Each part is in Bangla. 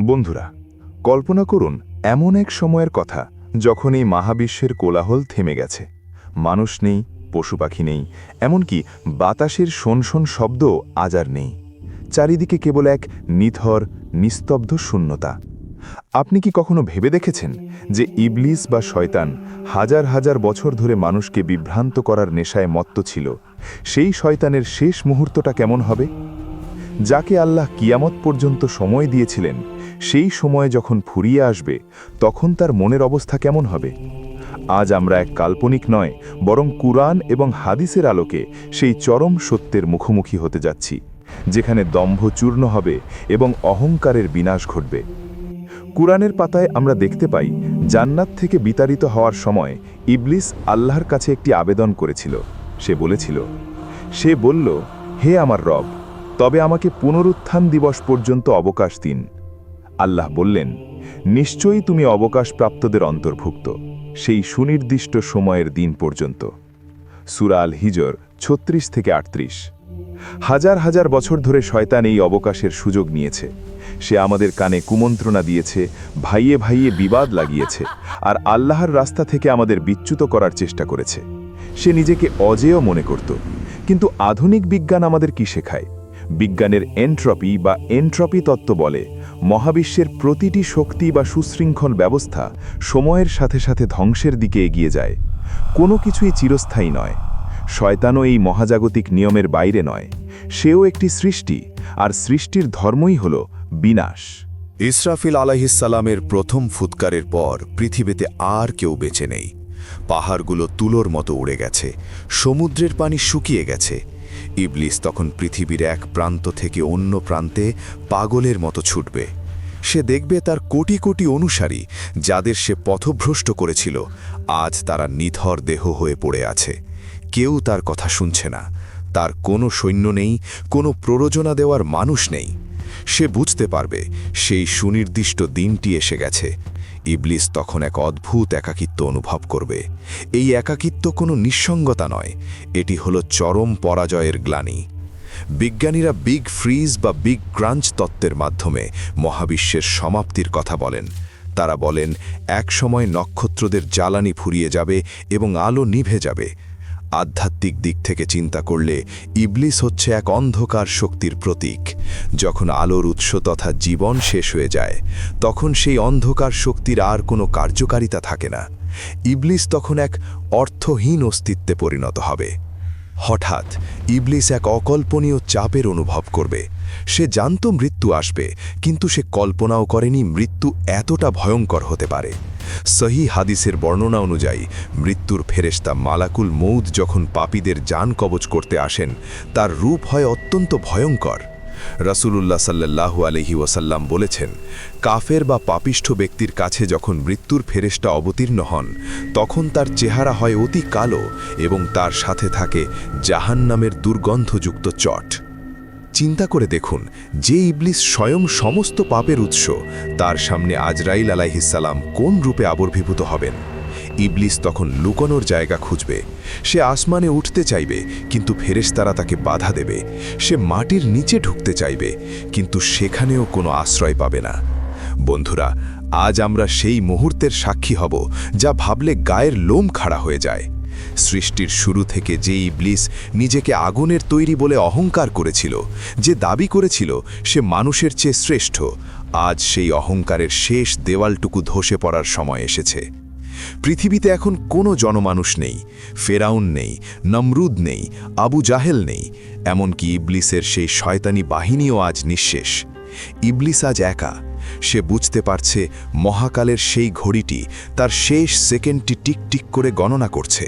বন্ধুরা, কল্পনা করুন, এমন এক সময়ের কথা যখন এই মহাবিশ্বের কোলাহল থেমে গেছে। মানুষ নেই, পশু পাখি নেই, এমনকি বাতাসের শোনশোন শব্দ আজ আর নেই। চারিদিকে কেবল এক নিথর, নিস্তব্ধ শূন্যতা। আপনি কি কখনো ভেবে দেখেছেন যে ইবলিস বা শয়তান হাজার হাজার বছর ধরে মানুষকে বিভ্রান্ত করার নেশায় মত্ত ছিল? সেই শয়তানের শেষ মুহূর্তটা কেমন হবে? যাকে আল্লাহ কিয়ামত পর্যন্ত সময় দিয়েছিলেন সেই সময় যখন ফুরিয়ে আসবে, তখন তার মনের অবস্থা কেমন হবে? আজ আমরা এক কাল্পনিক নয়, বরং কুরআন এবং হাদিসের আলোকে সেই চরম সত্যের মুখোমুখি হতে যাচ্ছি, যেখানে দম্ভ চূর্ণ হবে এবং অহংকারের বিনাশ ঘটবে। কুরআনের পাতায় আমরা দেখতে পাই, জান্নাত থেকে বিতাড়িত হওয়ার সময় ইবলিস আল্লাহর কাছে একটি আবেদন করেছিল। সে বলেছিল, সে বলল, হে আমার রব, তবে আমাকে পুনরুত্থান দিবস পর্যন্ত অবকাশ দিন। আল্লাহ বললেন, নিশ্চয়ই তুমি অবকাশপ্রাপ্তদের অন্তর্ভুক্ত, সেই সুনির্দিষ্ট সময়ের দিন পর্যন্ত। সুরাল হিজর ছত্রিশ থেকে আটত্রিশ। হাজার হাজার বছর ধরে শয়তান এই অবকাশের সুযোগ নিয়েছে। সে আমাদের কানে কুমন্ত্রণা দিয়েছে, ভাইয়ে ভাইয়ে বিবাদ লাগিয়েছে, আর আল্লাহর রাস্তা থেকে আমাদের বিচ্যুত করার চেষ্টা করেছে। সে নিজেকে অজেয় মনে করত, কিন্তু আধুনিক বিজ্ঞান আমাদের কি শেখায়? বিজ্ঞানের এন্ট্রপি বা এন্ট্রপি তত্ত্ব বলে, মহাবিশ্বের প্রতিটি শক্তি বা সুশৃঙ্খল ব্যবস্থা সময়ের সাথে সাথে ধ্বংসের দিকে এগিয়ে যায়। কোনো কিছুই চিরস্থায়ী নয়। শয়তানও এই মহাজাগতিক নিয়মের বাইরে নয়। সেও একটি সৃষ্টি, আর সৃষ্টির ধর্মই হল বিনাশ। ইসরাফিল আলাহিসাল্লামের প্রথম ফুৎকারের পর পৃথিবীতে আর কেউ বেঁচে নেই। পাহাড়গুলো তুলোর মতো উড়ে গেছে, সমুদ্রের পানি শুকিয়ে গেছে ইবলিস তখন পৃথিবীর এক প্রান্ত থেকে অন্য প্রান্তে পাগলের মতো ছুটবে। সে দেখবে তার কোটি কোটি অনুসারী, যাদের সে পথভ্রষ্ট করেছিল, আজ তারা নিথর দেহ হয়ে পড়ে আছে। কেউ তার কথা শুনছে না। তার কোনো সৈন্য নেই, কোনো প্ররোচনা দেওয়ার মানুষ নেই। সে বুঝতে পারবে, সেই সুনির্দিষ্ট দিনটি এসে গেছে। ইবলিস তখন এক অদ্ভুত একাকিত্ব অনুভব করবে। এই একাকিত্ব কোনো নিঃসঙ্গতা নয়, এটি হলো চরম পরাজয়ের গ্লানি। বিজ্ঞানীরা বিগ ফ্রিজ বা বিগ ক্রাঞ্চ তত্ত্বের মাধ্যমে মহাবিশ্বের সমাপ্তির কথা বলেন। তারা বলেন এক সময় নক্ষত্রদের জ্বালানি ফুরিয়ে যাবে এবং আলো নিভে যাবে। আধ্যাত্মিক দিক থেকে চিন্তা করলে ইবলিস হচ্ছে এক অন্ধকার শক্তির প্রতীক। যখন আলোর উৎস তথা জীবন শেষ হয়ে যায়, তখন সেই অন্ধকার শক্তির আর কোনো কার্যকারিতা থাকে না। ইবলিস তখন এক অর্থহীন অস্তিত্বে পরিণত হবে। হঠাৎ ইবলিস এক অকল্পনীয় চাপের অনুভব করবে। সে জানত মৃত্যু আসবে, কিন্তু সে কল্পনাও করেনি মৃত্যু এতটা ভয়ঙ্কর হতে পারে। সহি হাদিসের বর্ণনা অনুযায়ী, মৃত্যুর ফেরেস্তা মালাকুল মৌদ যখন পাপীদের যান কবচ করতে আসেন, তার রূপ হয় অত্যন্ত ভয়ঙ্কর। রাসূলুল্লাহ সাল্লাল্লাহু আলহি ওয়াসাল্লাম বলেছেন, কাফের বা পাপিষ্ঠ ব্যক্তির কাছে যখন মৃত্যুর ফেরেস্টা অবতীর্ণ হন, তখন তার চেহারা হয় অতি কালো এবং তার সাথে থাকে জাহান্নামের দুর্গন্ধযুক্ত চট। চিন্তা করে দেখুন যে ইবলিস স্বয়ং সমস্ত পাপের উৎস, তার সামনে আজরাইল আলাইহিসাল্লাম কোন রূপে আবির্ভূত হবেন? ইবলিস তখন লুকোনোর জায়গা খুঁজবে। সে আসমানে উঠতে চাইবে, কিন্তু ফেরেশতারা তাকে বাধা দেবে। সে মাটির নিচে ঢুকতে চাইবে, কিন্তু সেখানেও কোনো আশ্রয় পাবে না। বন্ধুরা, আজ আমরা সেই মুহূর্তের সাক্ষী হব, যা ভাবলে গায়ের লোম খাড়া হয়ে যায়। সৃষ্টির শুরু থেকে যে ইবলিস নিজেকে আগুনের তৈরি বলে অহংকার করেছিল, যে দাবি করেছিল সে মানুষের চেয়ে শ্রেষ্ঠ, আজ সেই অহংকারের শেষ দেওয়ালটুকু ধসে পড়ার সময় এসেছে। পৃথিবীতে এখন কোনো জনমানুষ নেই, ফেরাউন নেই, নমরুদ নেই, আবু জাহেল নেই, এমনকি ইবলিসের সেই শয়তানি বাহিনীও আজ নিঃশেষ। ইবলিস আজ একা, সে বুঝতে পারছে মহাকালের সেই ঘড়িটি তার শেষ সেকেন্ডটি টিকটিক করে গণনা করছে।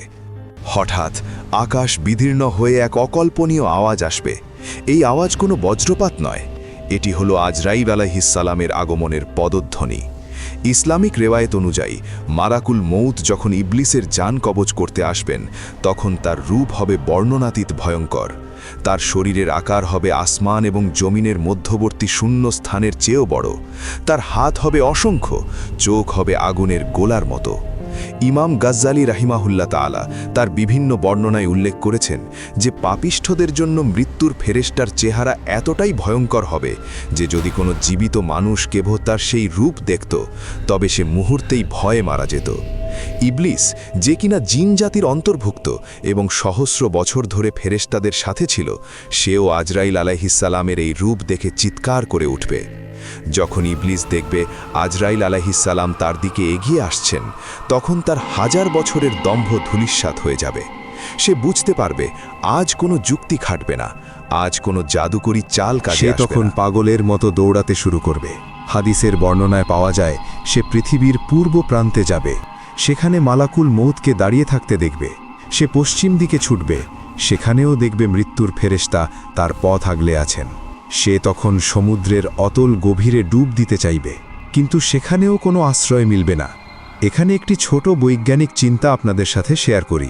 হঠাৎ আকাশ বিদীর্ণ হয়ে এক অকল্পনীয় আওয়াজ আসবে। এই আওয়াজ কোনো বজ্রপাত নয়। এটি হলো আজরাইব আলাহিসালামের আগমনের পদধ্বনি। ইসলামিক রেওয়ায়ত অনুযায়ী, মারাকুল মৌত যখন ইবলিসের যান কবচ করতে আসবেন, তখন তার রূপ হবে বর্ণনাতীত ভয়ঙ্কর। তার শরীরের আকার হবে আসমান এবং জমিনের মধ্যবর্তী শূন্য স্থানের চেয়েও বড়। তার হাত হবে অসংখ্য, চোখ হবে আগুনের গোলার মতো। ইমাম গাজ্জালি রাহিমাহুল্লা তাআলা তার বিভিন্ন বর্ণনায় উল্লেখ করেছেন যে পাপিষ্ঠদের জন্য মৃত্যুর ফেরেস্টার চেহারা এতটাই ভয়ঙ্কর হবে যে যদি কোনো জীবিত মানুষ কেবল তার সেই রূপ দেখত, তবে সে মুহূর্তেই ভয়ে মারা যেত। ইবলিস যে কিনা জিন জাতির অন্তর্ভুক্ত এবং সহস্র বছর ধরে ফেরেশতাদের সাথে ছিল, সেও আজরাইল আলাইহিসালামের এই রূপ দেখে চিৎকার করে উঠবে। যখন ইবলিস দেখবে আজরাইল আলাইহিসালাম তার দিকে এগিয়ে আসছেন তখন তার হাজার বছরের দম্ভ ধূলিস্বাত হয়ে যাবে। সে বুঝতে পারবে আজ কোনো যুক্তি খাটবে না আজ কোনো জাদুকরি চাল কাজে তখন পাগলের মতো দৌড়াতে শুরু করবে। হাদিসের বর্ণনায় পাওয়া যায় সে পৃথিবীর পূর্ব প্রান্তে যাবে। সেখানে মালাকুল মৌতকে দাঁড়িয়ে থাকতে দেখবে। সে পশ্চিম দিকে ছুটবে। সেখানেও দেখবে মৃত্যুর ফেরেশতা তার পথ আগলে আছেন। সে তখন সমুদ্রের অতল গভীরে ডুব দিতে চাইবে। কিন্তু সেখানেও কোনো আশ্রয় মিলবে না। এখানে একটি ছোট বৈজ্ঞানিক চিন্তা আপনাদের সাথে শেয়ার করি।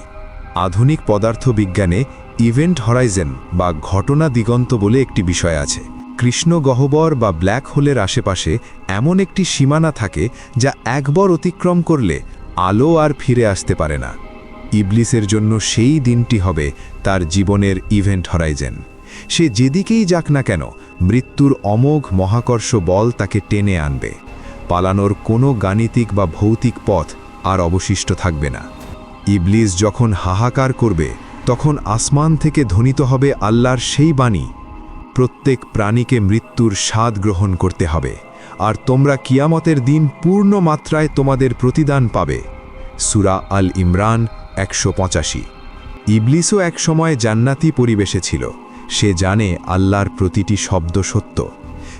আধুনিক পদার্থবিজ্ঞানে ইভেন্ট হরাইজেন বা ঘটনা দিগন্ত বলে একটি বিষয় আছে। কৃষ্ণ গহ্বর বা ব্ল্যাক হোলের আশেপাশে এমন একটি সীমানা থাকে যা একবার অতিক্রম করলে আলো আর ফিরে আসতে পারে না। ইবলিসের জন্য সেই দিনটি হবে তার জীবনের ইভেন্ট হরাইজেন। সে যেদিকেই যাক না কেন, মৃত্যুর অমোঘ মহাকর্ষ বল তাকে টেনে আনবে। পালানোর কোনো গাণিতিক বা ভৌতিক পথ আর অবশিষ্ট থাকবে না। ইবলিস যখন হাহাকার করবে, তখন আসমান থেকে ধ্বনিত হবে আল্লাহর সেই বাণী। প্রত্যেক প্রাণীকে মৃত্যুর স্বাদ গ্রহণ করতে হবে, আর তোমরা কিয়ামতের দিন পূর্ণ মাত্রায় তোমাদের প্রতিদান পাবে। সুরা আল ইমরান একশো পঁচাশি। ইবলিসও একসময় জান্নাতি পরিবেশে ছিল। সে জানে আল্লাহর প্রতিটি শব্দ সত্য।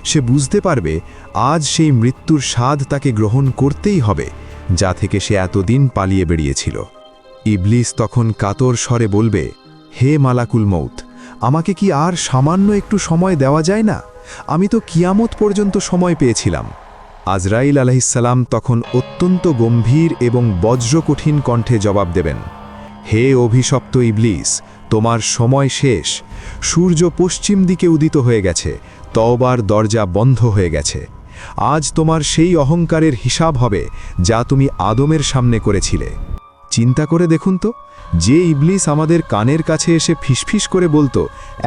সে বুঝতে পারবে, আজ সেই মৃত্যুর স্বাদ তাকে গ্রহণ করতেই হবে, যা থেকে সে এতদিন পালিয়ে বেরিয়েছিল ইবলিস তখন কাতর স্বরে বলবে, হে মালাকুল মৌত আমাকে কি আর সামান্য একটু সময় দেওয়া যায় না? আমি তো কিয়ামত পর্যন্ত সময় পেয়েছিলাম। আজরাইল আলাহিসাল্লাম তখন অত্যন্ত গম্ভীর এবং বজ্রকঠিন কণ্ঠে জবাব দেবেন, হে অভিশপ্ত ইবলিস তোমার সময় শেষ। সূর্য পশ্চিম দিকে উদিত হয়ে গেছে। তওবার দরজা বন্ধ হয়ে গেছে। আজ তোমার সেই অহংকারের হিসাব হবে যা তুমি আদমের সামনে করেছিলে। চিন্তা করে দেখুন তো, যে ইবলিস আমাদের কানের কাছে এসে ফিসফিস করে বলতো,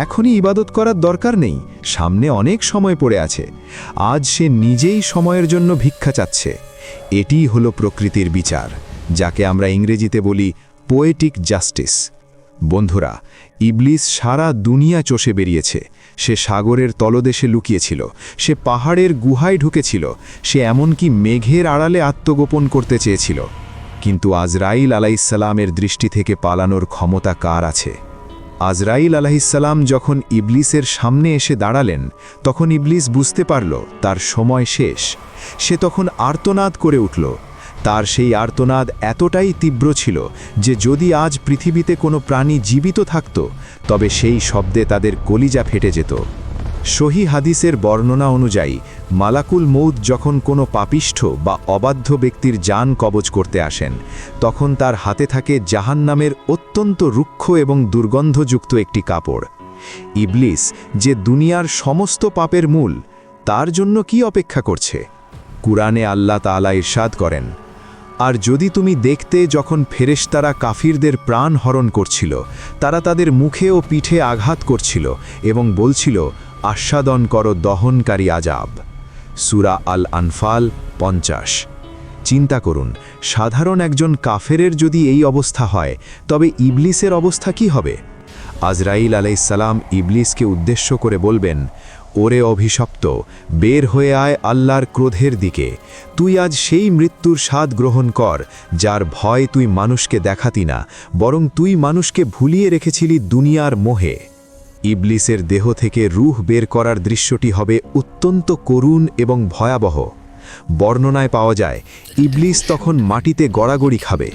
এখনই ইবাদত করার দরকার নেই, সামনে অনেক সময় পড়ে আছে। আজ সে নিজেই সময়ের জন্য ভিক্ষা চাচ্ছে। এটিই হলো প্রকৃতির বিচার, যাকে আমরা ইংরেজিতে বলি পোয়েটিক জাস্টিস বন্ধুরা, ইবলিস সারা দুনিয়া চষে বেরিয়েছে। সে সাগরের তলদেশে লুকিয়েছিল। সে পাহাড়ের গুহায় ঢুকেছিল। সে এমনকি মেঘের আড়ালে আত্মগোপন করতে চেয়েছিল। কিন্তু আজরাইল আলাইসাল্লামের দৃষ্টি থেকে পালানোর ক্ষমতা কার আছে? আজরাইল আলাইসাল্লাম যখন ইবলিসের সামনে এসে দাঁড়ালেন, তখন ইবলিস বুঝতে পারল তার সময় শেষ। সে তখন আর্তনাদ করে উঠল। তার সেই আর্তনাদ এতটাই তীব্র ছিল যে যদি আজ পৃথিবীতে কোনো প্রাণী জীবিত থাকত, তবে সেই শব্দে তাদের কলিজা ফেটে যেত। সহি হাদিসের বর্ণনা অনুযায়ী, মালাকুল মৌদ যখন কোনো পাপিষ্ঠ বা অবাধ্য ব্যক্তির যান কবজ করতে আসেন, তখন তার হাতে থাকে জাহান্নামের অত্যন্ত রুক্ষ এবং দুর্গন্ধযুক্ত একটি কাপড়। ইবলিস, যে দুনিয়ার সমস্ত পাপের মূল, তার জন্য কি অপেক্ষা করছে? কুরআনে আল্লাহ তাআলা ইরশাদ করেন আর যদি তুমি দেখতে যখন ফেরেশতারা কাফিরদের প্রাণ হরণ করছিল, তারা তাদের মুখে ও পিঠে আঘাত করছিল এবং বলছিল, আস্বাদন করো দহনকারী আজাব সুরা আল আনফাল পঞ্চাশ। চিন্তা করুন, সাধারণ একজন কাফেরের যদি এই অবস্থা হয়, তবে ইবলিসের অবস্থা কি হবে? আজরাইল আলাইসাল্লাম ইবলিসকে উদ্দেশ্য করে বলবেন ওরে অভিশপ্ত, বের হয়ে আয় আল্লাহর ক্রোধের দিকে। তুই আজ সেই মৃত্যুর স্বাদ গ্রহণ কর, যার ভয় তুই মানুষকে দেখাতি না, বরং তুই মানুষকে ভুলিয়ে রেখেছিলি দুনিয়ার মোহে। ইবলিসের দেহ থেকে রুহ বের করার দৃশ্যটি হবে অত্যন্ত করুণ এবং ভয়াবহ। বর্ণনায় পাওয়া যায়, ইবলিস তখন মাটিতে গড়াগড়ি খাবে।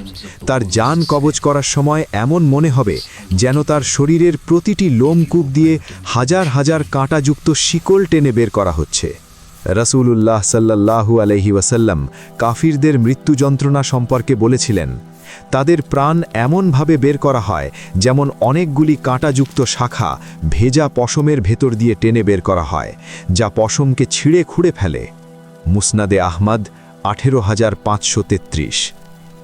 তার যান কবচ করার সময় এমন মনে হবে যেন তার শরীরের প্রতিটি লোমকূপ দিয়ে হাজার হাজার কাঁটাযুক্ত শিকল টেনে বের করা হচ্ছে। রসুলুল্লাহ সাল্লাল্লাহু আলহি ওয়াসাল্লাম কাফিরদের মৃত্যু যন্ত্রণা সম্পর্কে বলেছিলেন, তাদের প্রাণ এমনভাবে বের করা হয় যেমন অনেকগুলি কাঁটাযুক্ত শাখা ভেজা পশমের ভেতর দিয়ে টেনে বের করা হয়, যা পশমকে ছিঁড়ে খুঁড়ে ফেলে। মুসনাদে আহমদ আঠেরো হাজার পাঁচশো তেত্রিশ।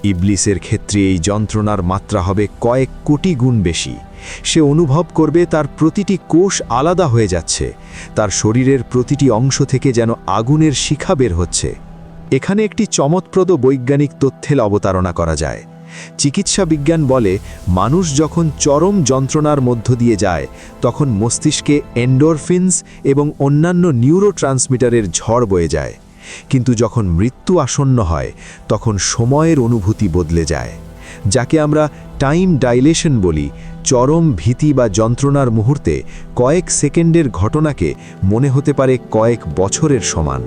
ইবলিসের ক্ষেত্রে এই যন্ত্রণার মাত্রা হবে কয়েক কোটি গুণ বেশি। সে অনুভব করবে তার প্রতিটি কোষ আলাদা হয়ে যাচ্ছে। তার শরীরের প্রতিটি অংশ থেকে যেন আগুনের শিখা বের হচ্ছে। এখানে একটি চমৎপ্রদ বৈজ্ঞানিক তথ্যের অবতারণা করা যায়। চিকিৎসা বিজ্ঞান বলে, মানুষ যখন চরম যন্ত্রণার মধ্য দিয়ে যায়, তখন মস্তিষ্কে এন্ডোরফিনস এবং অন্যান্য নিউরো ট্রান্সমিটারের ঝড় বয়ে যায়। কিন্তু যখন মৃত্যু আসন্ন হয়, তখন সময়ের অনুভূতি বদলে যায়, যাকে আমরা টাইম ডাইলেশন বলি। চরম ভীতি বা যন্ত্রণার মুহূর্তে কয়েক সেকেন্ডের ঘটনাকে মনে হতে পারে কয়েক বছরের সমান।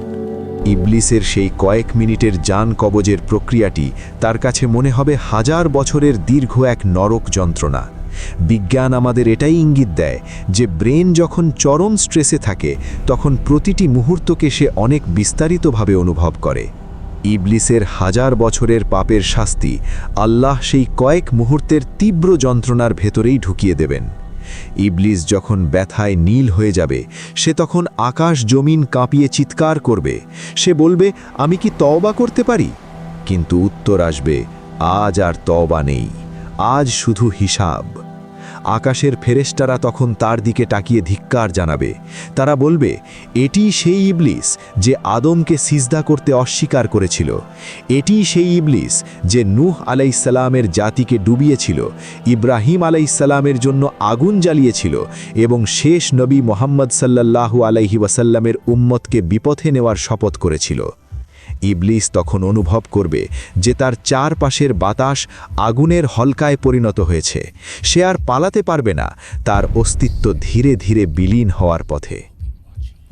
ইবলিসের সেই কয়েক মিনিটের যান কবজের প্রক্রিয়াটি তার কাছে মনে হবে হাজার বছরের দীর্ঘ এক নরক যন্ত্রণা। বিজ্ঞান আমাদের এটাই ইঙ্গিত দেয় যে ব্রেন যখন চরম স্ট্রেসে থাকে, তখন প্রতিটি মুহূর্তকে সে অনেক বিস্তারিতভাবে অনুভব করে। ইবলিসের হাজার বছরের পাপের শাস্তি আল্লাহ সেই কয়েক মুহূর্তের তীব্র যন্ত্রণার ভেতরেই ঢুকিয়ে দেবেন। ইবলিস যখন ব্যথায় নীল হয়ে যাবে, সে তখন আকাশ জমিন কাঁপিয়ে চিৎকার করবে। সে বলবে, আমি কি তওবা করতে পারি? কিন্তু উত্তর আসবে, আজ আর তওবা নেই। আজ শুধু হিসাব। আকাশের ফেরেস্টারা তখন তার দিকে তাকিয়ে ধিক্কার জানাবে। তারা বলবে, এটি সেই ইবলিস যে আদমকে সিজদা করতে অস্বীকার করেছিল। এটি সেই ইবলিস যে নূহ আলাইসাল্লামের জাতিকে ডুবিয়েছিল, ইব্রাহিম আলাইসাল্লামের জন্য আগুন জ্বালিয়েছিল এবং শেষ নবী মোহাম্মদ সাল্লাল্লাহু আলাইহি ওয়াসাল্লামের উম্মতকে বিপথে নেওয়ার শপথ করেছিল। ইবলিস তখন অনুভব করবে যে তার চারপাশের বাতাস আগুনের হলকায় পরিণত হয়েছে। সে আর পালাতে পারবে না, তার অস্তিত্ব ধীরে ধীরে বিলীন হওয়ার পথে।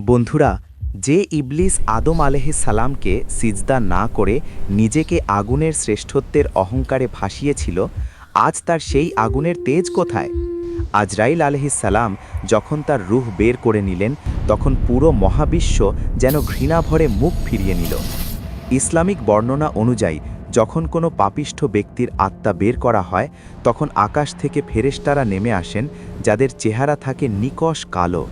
বন্ধুরা, যে ইবলিস আদম সালামকে সিজদা না করে নিজেকে আগুনের শ্রেষ্ঠত্বের অহংকারে ভাসিয়েছিল আজ তার সেই আগুনের তেজ কোথায়? আজরাইল সালাম যখন তার রুহ বের করে নিলেন, তখন পুরো মহাবিশ্ব যেন ঘৃণাভরে মুখ ফিরিয়ে নিল। ইসলামিক বর্ণনা অনুযায়ী, যখন কোনো পাপিষ্ঠ ব্যক্তির আত্মা বের করা হয়, তখন আকাশ থেকে ফেরেশতারা নেমে আসেন, যাদের চেহারা থাকে নিকশ কালো।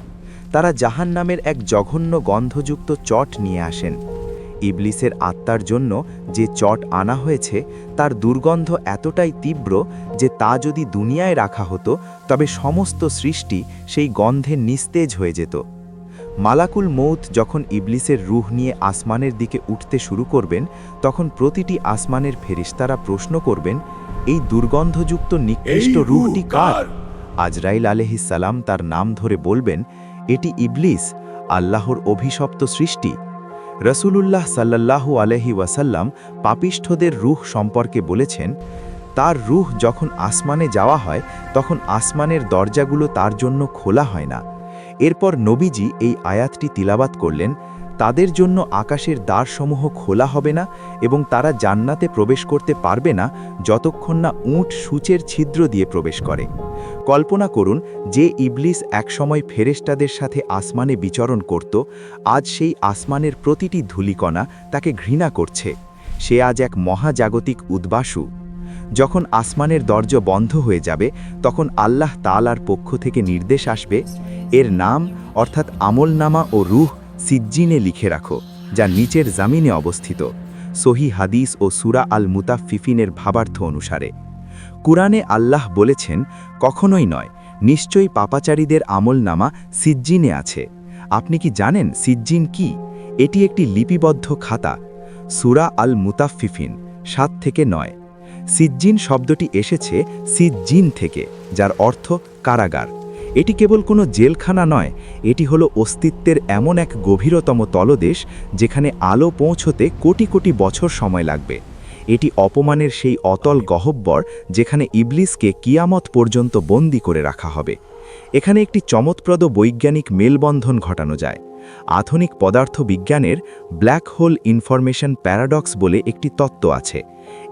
তারা জাহান নামের এক জঘন্য গন্ধযুক্ত চট নিয়ে আসেন। ইবলিসের আত্মার জন্য যে চট আনা হয়েছে, তার দুর্গন্ধ এতটাই তীব্র যে তা যদি দুনিয়ায় রাখা হতো, তবে সমস্ত সৃষ্টি সেই গন্ধে নিস্তেজ হয়ে যেত। মালাকুল মৌত যখন ইবলিসের রুহ নিয়ে আসমানের দিকে উঠতে শুরু করবেন তখন প্রতিটি আসমানের ফেরিস্তারা প্রশ্ন করবেন এই দুর্গন্ধযুক্ত নিকৃষ্ট রুহটি কার? আজরাইল আলহিসাল্লাম তার নাম ধরে বলবেন এটি ইবলিস আল্লাহর অভিশপ্ত সৃষ্টি। রসুলুল্লাহ সাল্লাল্লাহু আলহি ওয়াসাল্লাম পাপিষ্ঠদের রুহ সম্পর্কে বলেছেন তার রুহ যখন আসমানে যাওয়া হয় তখন আসমানের দরজাগুলো তার জন্য খোলা হয় না। এরপর নবীজি এই আয়াতটি তিলাবাত করলেন, তাদের জন্য আকাশের দ্বারসমূহ খোলা হবে না এবং তারা জান্নাতে প্রবেশ করতে পারবে না যতক্ষণ না উঁট সূচের ছিদ্র দিয়ে প্রবেশ করে। কল্পনা করুন, যে ইবলিস একসময় ফেরেস্তাদের সাথে আসমানে বিচরণ করত, আজ সেই আসমানের প্রতিটি ধূলিকণা তাকে ঘৃণা করছে। সে আজ এক মহাজাগতিক উদ্বাসু। যখন আসমানের দরজা বন্ধ হয়ে যাবে, তখন আল্লাহ তালার পক্ষ থেকে নির্দেশ আসবে, এর নাম অর্থাৎ আমলনামা ও রুহ সিজ্জিনে লিখে রাখো, যা নিচের জামিনে অবস্থিত। সহি হাদিস ও সুরা আল মুতাফিফিনের ভাবার্থ অনুসারে। কুরআনে আল্লাহ বলেছেন, কখনোই নয়, নিশ্চয়ই পাপাচারীদের আমলনামা সিজ্জিনে আছে। আপনি কি জানেন সিজ্জিন কি? এটি একটি লিপিবদ্ধ খাতা। সুরা আল মুতাফিফিন সাত থেকে নয়। সিজ্জিন শব্দটি এসেছে সিজ্জিন থেকে, যার অর্থ কারাগার। এটি কেবল কোনো জেলখানা নয়, এটি হলো অস্তিত্বের এমন এক গভীরতম তলদেশ যেখানে আলো পৌঁছতে কোটি কোটি বছর সময় লাগবে। এটি অপমানের সেই অতল গহব্বর যেখানে ইবলিসকে কিয়ামত পর্যন্ত বন্দি করে রাখা হবে। এখানে একটি চমৎপ্রদ বৈজ্ঞানিক মেলবন্ধন ঘটানো যায়। আধুনিক পদার্থ বিজ্ঞানের ব্ল্যাক হোল ইনফরমেশন প্যারাডক্স বলে একটি তত্ত্ব আছে।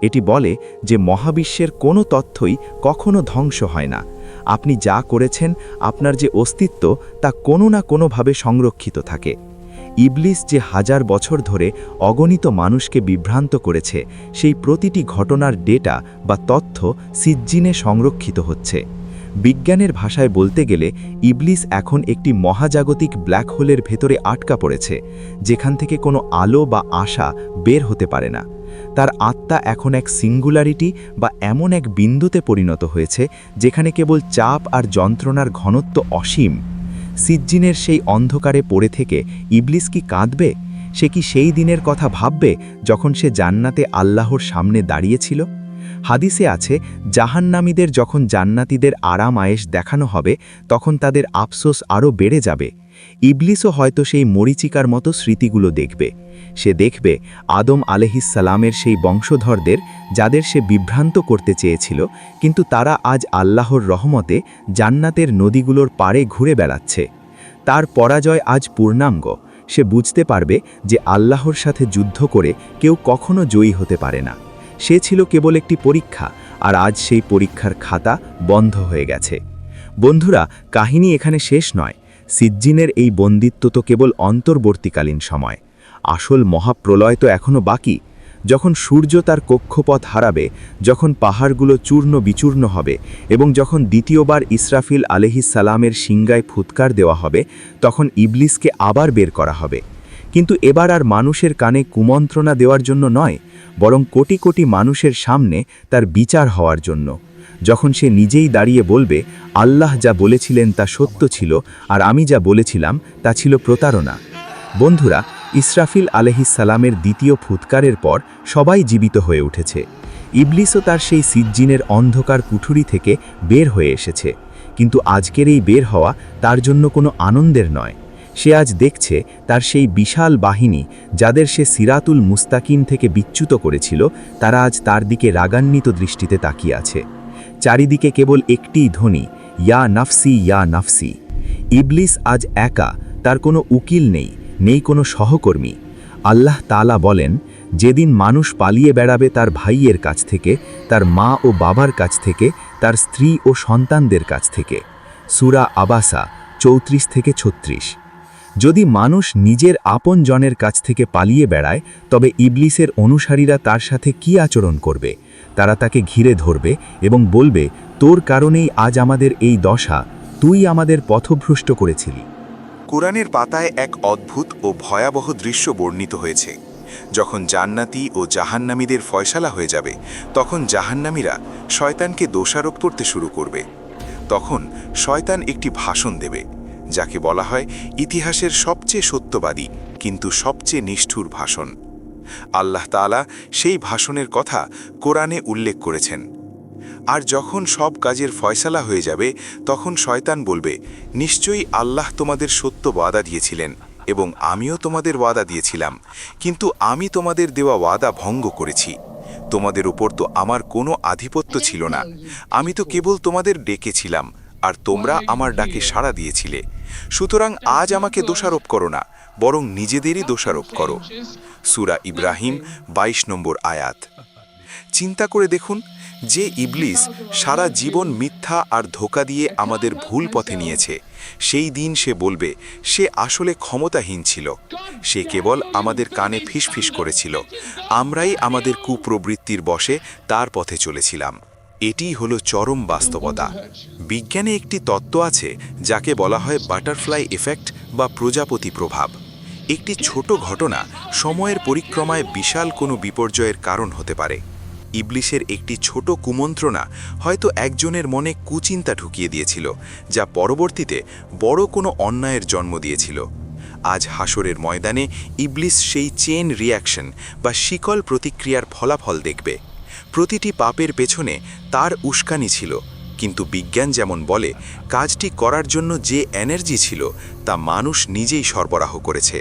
এটি বলে যে মহাবিশ্বের কোনো তথ্যই কখনো ধ্বংস হয় না। আপনি যা করেছেন, আপনার যে অস্তিত্ব, তা কোনো না কোনোভাবে সংরক্ষিত থাকে। ইবলিস যে হাজার বছর ধরে অগণিত মানুষকে বিভ্রান্ত করেছে, সেই প্রতিটি ঘটনার ডেটা বা তথ্য সিজ্জিনে সংরক্ষিত হচ্ছে। বিজ্ঞানের ভাষায় বলতে গেলে ইবলিস এখন একটি মহাজাগতিক ব্ল্যাক হোলের ভেতরে আটকা পড়েছে, যেখান থেকে কোনো আলো বা আশা বের হতে পারে না। তার আত্মা এখন এক সিঙ্গুলারিটি বা এমন এক বিন্দুতে পরিণত হয়েছে, যেখানে কেবল চাপ আর যন্ত্রণার ঘনত্ব অসীম। সিজ্জিনের সেই অন্ধকারে পড়ে থেকে ইবলিস কি কাঁদবে? সে কি সেই দিনের কথা ভাববে, যখন সে জান্নাতে আল্লাহর সামনে দাঁড়িয়েছিল? হাদিসে আছে, জাহান্নামীদের যখন জান্নাতীদের আরাম আয়েশ দেখানো হবে, তখন তাদের আফসোস আরও বেড়ে যাবে। ইবলিসও হয়তো সেই মরিচিকার মতো স্মৃতিগুলো দেখবে। সে দেখবে আদম আলহিসালামের সেই বংশধরদের, যাদের সে বিভ্রান্ত করতে চেয়েছিল, কিন্তু তারা আজ আল্লাহর রহমতে জান্নাতের নদীগুলোর পাড়ে ঘুরে বেড়াচ্ছে। তার পরাজয় আজ পূর্ণাঙ্গ। সে বুঝতে পারবে যে আল্লাহর সাথে যুদ্ধ করে কেউ কখনো জয়ী হতে পারে না। সে ছিল কেবল একটি পরীক্ষা, আর আজ সেই পরীক্ষার খাতা বন্ধ হয়ে গেছে। বন্ধুরা, কাহিনী এখানে শেষ নয়। সিজ্জিনের এই বন্দিত্ব তো কেবল অন্তর্বর্তীকালীন সময়। আসল মহাপ্রলয় তো এখনও বাকি। যখন সূর্য তার কক্ষপথ হারাবে, যখন পাহাড়গুলো চূর্ণ বিচূর্ণ হবে, এবং যখন দ্বিতীয়বার ইসরাফিল সালামের সিংগায় ফুৎকার দেওয়া হবে, তখন ইবলিসকে আবার বের করা হবে। কিন্তু এবার আর মানুষের কানে কুমন্ত্রণা দেওয়ার জন্য নয় বরং কোটি কোটি মানুষের সামনে তার বিচার হওয়ার জন্য। যখন সে নিজেই দাঁড়িয়ে বলবে, আল্লাহ যা বলেছিলেন তা সত্য ছিল, আর আমি যা বলেছিলাম তা ছিল প্রতারণা। বন্ধুরা, ইসরাফিল আলহিসালামের দ্বিতীয় ফুৎকারের পর সবাই জীবিত হয়ে উঠেছে। ইবলিসও তার সেই সিজ্জিনের অন্ধকার কুঠুরি থেকে বের হয়ে এসেছে। কিন্তু আজকের এই বের হওয়া তার জন্য কোনো আনন্দের নয়। সে আজ দেখছে তার সেই বিশাল বাহিনী যাদের সে সিরাতুল মুস্তাকিন থেকে বিচ্যুত করেছিল, তারা আজ তার দিকে রাগান্বিত দৃষ্টিতে তাকিয়ে আছে। চারিদিকে কেবল একটিই ধ্বনি, ইয়া নাফসি ইয়া নাফসি। ইবলিস আজ একা, তার কোনো উকিল নেই নেই কোনো সহকর্মী। আল্লাহ তালা বলেন, যেদিন মানুষ পালিয়ে বেড়াবে তার ভাইয়ের কাছ থেকে, তার মা ও বাবার কাছ থেকে, তার স্ত্রী ও সন্তানদের কাছ থেকে। সুরা আবাসা চৌত্রিশ থেকে ছত্রিশ। যদি মানুষ নিজের আপন জনের কাছ থেকে পালিয়ে বেড়ায়, তবে ইবলিসের অনুসারীরা তার সাথে কি আচরণ করবে? তারা তাকে ঘিরে ধরবে এবং বলবে, তোর কারণেই আজ আমাদের এই দশা, তুই আমাদের পথভ্রষ্ট করেছিলি। কোরআনের পাতায় এক অদ্ভুত ও ভয়াবহ দৃশ্য বর্ণিত হয়েছে। যখন জান্নাতি ও জাহান্নামীদের ফয়সালা হয়ে যাবে, তখন জাহান্নামীরা শয়তানকে দোষারোপ করতে শুরু করবে। তখন শয়তান একটি ভাষণ দেবে। যাকে বলা হয় ইতিহাসের সবচেয়ে সত্যবাদী, কিন্তু সবচেয়ে নিষ্ঠুর ভাষণ। আল্লাহ তাআলা সেই ভাষণের কথা কোরআনে উল্লেখ করেছেন। আর যখন সব কাজের ফয়সালা হয়ে যাবে, তখন শয়তান বলবে, নিশ্চয়ই আল্লাহ তোমাদের সত্য ওয়াদা দিয়েছিলেন এবং আমিও তোমাদের ওয়াদা দিয়েছিলাম, কিন্তু আমি তোমাদের দেওয়া ওয়াদা ভঙ্গ করেছি। তোমাদের উপর তো আমার কোনো আধিপত্য ছিল না। আমি তো কেবল তোমাদের ডেকেছিলাম। আর তোমরা আমার ডাকে সাড়া দিয়েছিলে। সুতরাং আজ আমাকে দোষারোপ করো না, বরং নিজেদেরই দোষারোপ করো। সুরা ইব্রাহিম ২২ নম্বর আয়াত। চিন্তা করে দেখুন, যে ইবলিস সারা জীবন মিথ্যা আর ধোকা দিয়ে আমাদের ভুল পথে নিয়েছে, সেই দিন সে বলবে, সে আসলে ক্ষমতাহীন ছিল। সে কেবল আমাদের কানে ফিসফিস করেছিল। আমরাই আমাদের কুপ্রবৃত্তির বসে তার পথে চলেছিলাম। এটিই হলো চরম বাস্তবতা। বিজ্ঞানে একটি তত্ত্ব আছে যাকে বলা হয় বাটারফ্লাই এফেক্ট বা প্রজাপতি প্রভাব। একটি ছোট ঘটনা সময়ের পরিক্রমায় বিশাল কোনো বিপর্যয়ের কারণ হতে পারে। ইবলিশের একটি ছোট কুমন্ত্রণা হয়তো একজনের মনে কুচিন্তা ঢুকিয়ে দিয়েছিল, যা পরবর্তীতে বড় কোনো অন্যায়ের জন্ম দিয়েছিল। আজ হাসরের ময়দানে ইবলিস সেই চেন রিয়াকশন বা শিকল প্রতিক্রিয়ার ফলাফল দেখবে। প্রতিটি পাপের পেছনে তার উস্কানি ছিল, কিন্তু বিজ্ঞান যেমন বলে, কাজটি করার জন্য যে এনার্জি ছিল, তা মানুষ নিজেই সরবরাহ করেছে।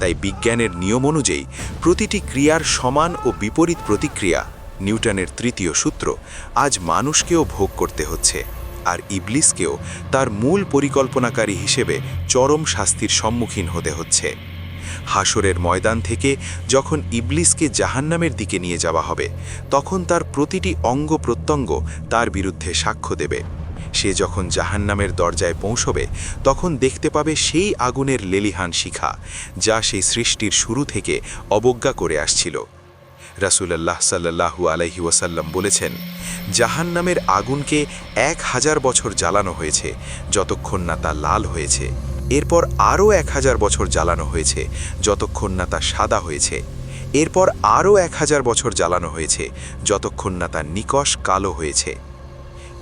তাই বিজ্ঞানের নিয়ম অনুযায়ী, প্রতিটি ক্রিয়ার সমান ও বিপরীত প্রতিক্রিয়া, নিউটনের তৃতীয় সূত্র, আজ মানুষকেও ভোগ করতে হচ্ছে, আর ইবলিসকেও তার মূল পরিকল্পনাকারী হিসেবে চরম শাস্তির সম্মুখীন হতে হচ্ছে। হাসরের ময়দান থেকে যখন ইবলিসকে জাহান্নামের দিকে নিয়ে যাওয়া হবে, তখন তার প্রতিটি অঙ্গ প্রত্যঙ্গ তার বিরুদ্ধে সাক্ষ্য দেবে। সে যখন জাহান্নামের দরজায় পৌঁছবে, তখন দেখতে পাবে সেই আগুনের লেলিহান শিখা, যা সেই সৃষ্টির শুরু থেকে অবজ্ঞা করে আসছিল। রাসুলাল্লাহ সাল্লাহু আলাইহি ওয়াসাল্লাম বলেছেন, জাহান্নামের আগুনকে এক হাজার বছর জ্বালানো হয়েছে, যতক্ষণ না তা লাল হয়েছে। এরপর আরও এক হাজার বছর জ্বালানো হয়েছে, যতক্ষণ না তা সাদা হয়েছে। এরপর আরও এক হাজার বছর জ্বালানো হয়েছে, যতক্ষণ না তার নিকশ কালো হয়েছে।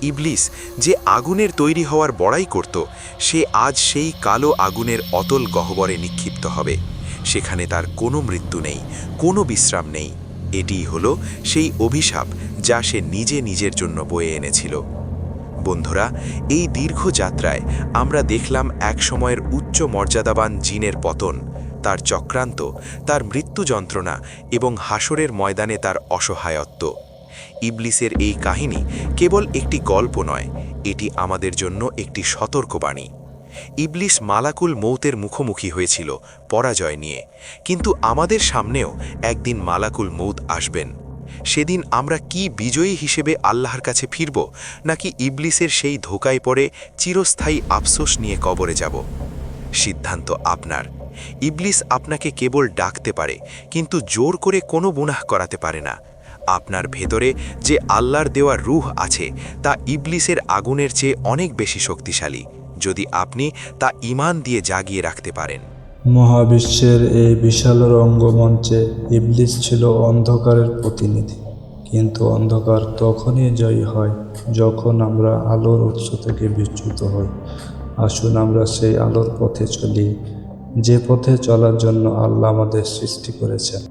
ইবলিস যে আগুনের তৈরি হওয়ার বড়াই করত, সে আজ সেই কালো আগুনের অতল গহ্বরে নিক্ষিপ্ত হবে। সেখানে তার কোনো মৃত্যু নেই, কোনো বিশ্রাম নেই। এটিই হলো সেই অভিশাপ যা সে নিজে নিজের জন্য বয়ে এনেছিল। বন্ধুরা, এই দীর্ঘ যাত্রায় আমরা দেখলাম এক সময়ের উচ্চ মর্যাদাবান জিনের পতন, তার চক্রান্ত, তার মৃত্যু যন্ত্রণা এবং হাসরের ময়দানে তার অসহায়ত্ব। ইবলিসের এই কাহিনী কেবল একটি গল্প নয়, এটি আমাদের জন্য একটি সতর্কবাণী। ইবলিস মালাকুল মৌতের মুখোমুখি হয়েছিল পরাজয় নিয়ে, কিন্তু আমাদের সামনেও একদিন মালাকুল মৌত আসবেন। সেদিন আমরা কি বিজয়ী হিসেবে আল্লাহর কাছে ফিরব, নাকি ইবলিসের সেই ধোকায় পড়ে চিরস্থায়ী আফসোস নিয়ে কবরে যাব? সিদ্ধান্ত আপনার। ইবলিস আপনাকে কেবল ডাকতে পারে, কিন্তু জোর করে কোনো গুনাহ করাতে পারে না। আপনার ভেতরে যে আল্লাহর দেওয়া রুহ আছে, তা ইবলিসের আগুনের চেয়ে অনেক বেশি শক্তিশালী, যদি আপনি তা ইমান দিয়ে জাগিয়ে রাখতে পারেন। মহাবিশ্বের এই বিশাল রঙ্গমঞ্চে ইবলিস ছিল অন্ধকারের প্রতিনিধি। কিন্তু অন্ধকার তখনই জয়ী হয় যখন আমরা আলোর উৎস থেকে বিচ্যুত হই। আসুন আমরা সেই আলোর পথে চলি, যে পথে চলার জন্য আল্লাহ আমাদের সৃষ্টি করেছেন।